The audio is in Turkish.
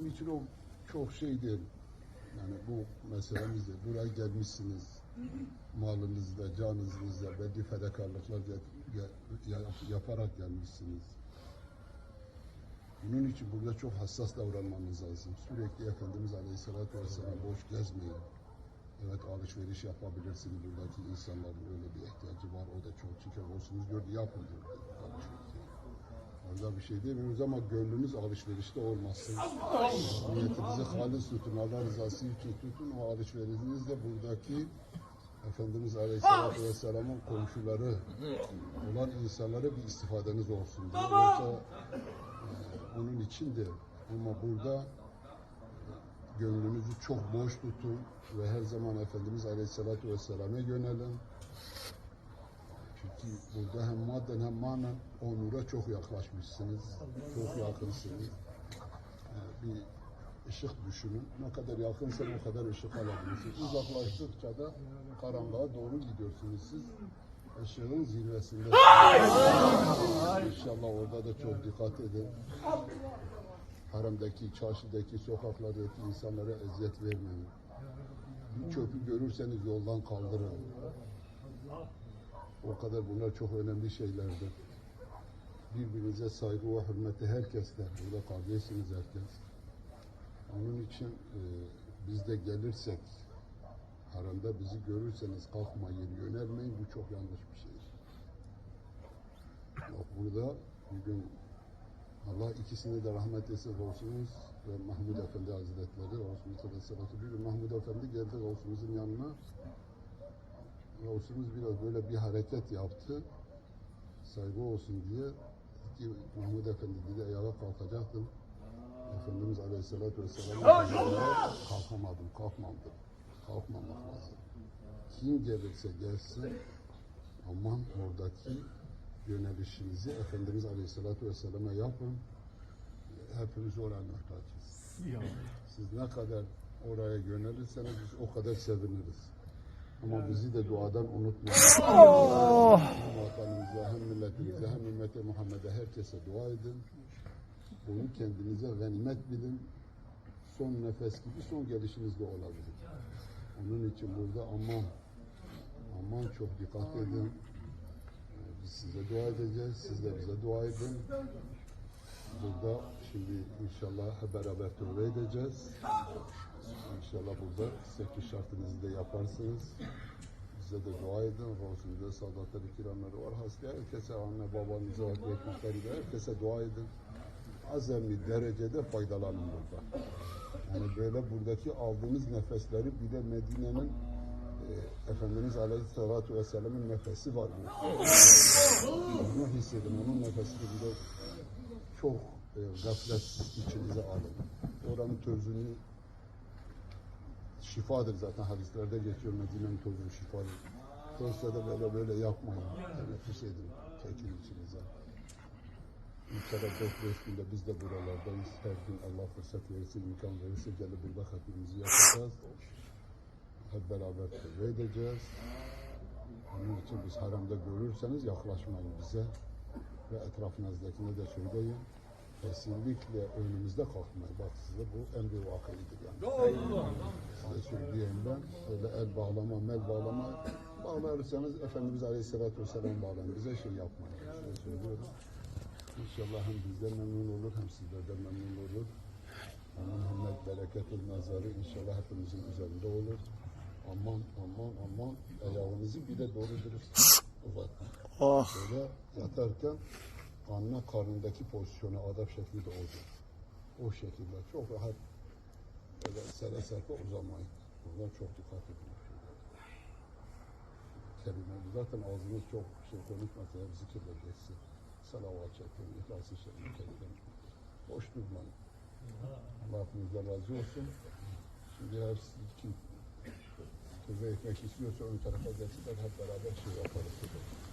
bizim için o çok şey değil. Yani bu meselemizde buraya gelmişsiniz. Malınızla, canınızla belli fedakarlıklar yaparak gelmişsiniz. Bunun için burada çok hassas davranmamız lazım. Sürekli Efendimiz Aleyhisselatü Vesselam boş gezmeyin. Evet alışveriş yapabilirsiniz. Buradaki insanların öyle bir ihtiyacı var. O da çok şeker olsunuz gördü yapın diyor. Alışveriş. Orada bir şey demiyoruz ama gönlünüz alışverişte olmasın. Niyetinizi halis tutun. Allah rızası için tutun. O alışverişiniz de buradaki Efendimiz Aleyhisselatü Vesselam'ın komşuları olan insanlara bir istifadeniz olsun. diye. Yoksa e, onun için de ama burada gönlünüzü çok boş tutun ve her zaman Efendimiz Aleyhisselatü Vesselam'a yönelin. Çünkü burada hem madden hem manen o nura çok yaklaşmışsınız. Çok yakınsınız. Ee, bir ışık düşünün. Ne kadar yakınsan o kadar ışık alabilirsiniz. Uzaklaştıkça da karanlığa doğru gidiyorsunuz siz. Işığın zirvesinde. İnşallah orada da çok dikkat edin. Haremdeki, çarşıdaki, sokaklardaki insanlara eziyet vermeyin. Bir çöpü görürseniz yoldan kaldırın. O kadar bunlar çok önemli şeylerdir. Birbirinize saygı ve hürmeti herkesle. Burada kardeşsiniz herkes. Onun için e, biz de gelirsek, haremde bizi görürseniz kalkmayın, yönelmeyin. Bu çok yanlış bir şey. Yok burada bugün Allah ikisini de rahmet etsin olsunuz ve Mahmud Efendi Hazretleri bir gün Mahmud Efendi geldi olsunuzun yanına Gavsımız biraz böyle bir hareket yaptı. Saygı olsun diye ki Mahmud Efendi dedi ayağa kalkacaktım. Efendimiz Aleyhisselatü Vesselam'ın yanına kalkamadım, kalkmadım. Kalkmamak lazım. Kim gelirse gelsin aman oradaki yönelişinizi Efendimiz Aleyhisselatü Vesselam'a yapın. Hepimiz oraya muhtacız. Siz ne kadar oraya yönelirseniz biz o kadar seviniriz. Ama bizi de duadan unutmayın. Hem vatanımıza, hem milletimize, hem ümmete Muhammed'e herkese dua edin. Bunu kendinize ganimet bilin. Son nefes gibi son gelişiniz de olabilir. Onun için burada aman, aman çok dikkat edin. Ee, Biz size dua edeceğiz, siz de bize dua edin. Burada şimdi inşallah beraber tövbe edeceğiz. İnşallah burada sekiz şartınızı da yaparsınız. Bize de dua edin. Resulü'de sadatları kiramları var. Hasta herkese anne babanıza, büyükleri de herkese dua edin. Azami derecede faydalanın burada. Yani böyle buradaki aldığınız nefesleri bir de Medine'nin e, Efendimiz Aleyhisselatü Vesselam'ın nefesi var. bu. Onu hissedin. Onun nefesi de bir de çok e, gaflet içinize alın. Oranın tozunu şifadır zaten hadislerde geçiyor Medine'nin tozu şifadır. Dolayısıyla da böyle böyle yapmayın. Teneffüs edin. Çekin içinize. İnşallah 4-5 günde biz de buralardayız. Her gün Allah fırsat verirse, imkan verirse gelip burada hatırımızı yapacağız. Hep beraber tövbe edeceğiz. Onun için biz haramda görürseniz yaklaşmayın bize. Ve etrafınızdakine de söyleyin. Kesinlikle önümüzde kalkmayın. Bak size bu emri vakayıdır yani. Size söyleyeyim ben. Öyle el bağlama, mel bağlama. Bağlarsanız Efendimiz Aleyhisselatü Vesselam bağlayın. Bize şey yapmayın. Size söylüyorum. İnşallah hem bizden memnun olur hem sizlerden memnun olur. Aman Muhammed bereketül nazarı inşallah hepimizin üzerinde olur. Aman aman aman ayağınızı bir de doğru dürüst uzatmayın. Böyle yatarken anne karnındaki pozisyonu adap şekli de olacak. O şekilde çok rahat böyle sere serpe uzamayın. Burada çok dikkat edin. Kelime zaten ağzınız çok şey konuşmasa hep zikirle geçsin. Salavat çekin, İhlas-ı çekin. Boş durmayın. Allah hepinizden razı olsun. Şimdi her kim tövbe etmek istiyorsa ön tarafa gelsinler hep beraber şey yaparız.